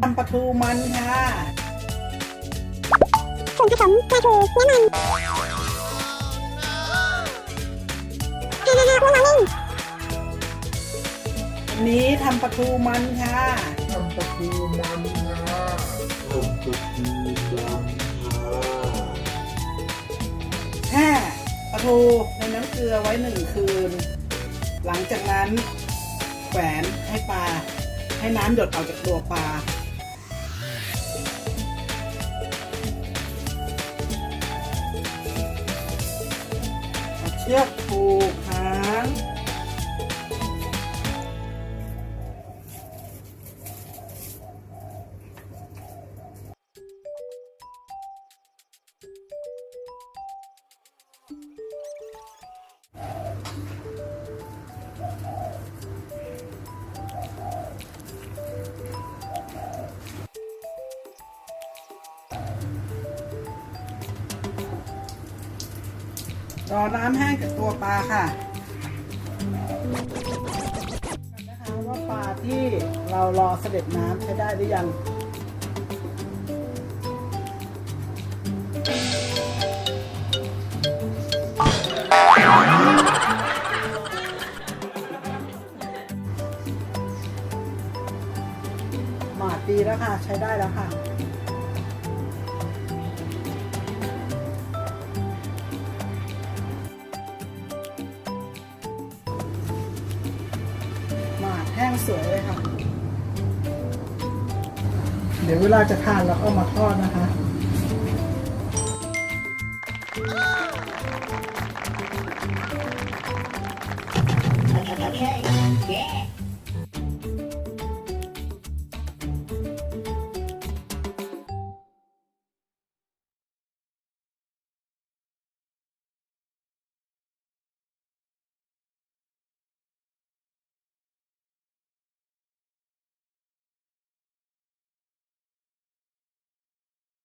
ทำปลาทูมันค่ะส่วนผสมปลาทูน้ำมันฮ่าฮ่าฮ่าพวกเราเล่นวันนี้ทำปลาทูมันค่ะ ทำประตูมันนะทำประตูมันนะแช่ปลาทูในน้ำเกลือไว้หนึ่งคืน หลังจากนั้นแขวนให้ปลา ให้น้ำหยดออกจากตัวปลา ชือกผูกหาง รอน้ำแห้งจากตัวปลาค่ะนะคะว่าปลาที่เรารอเสด็จน้ำใช้ได้หรือยังหมาดดีแล้วค่ะ ใช้ได้แล้วค่ะ งสวยเลยค่ะ เดี๋ยวเวลาจะทานเราก็เอามาทอดนะคะ Okay. Yeah.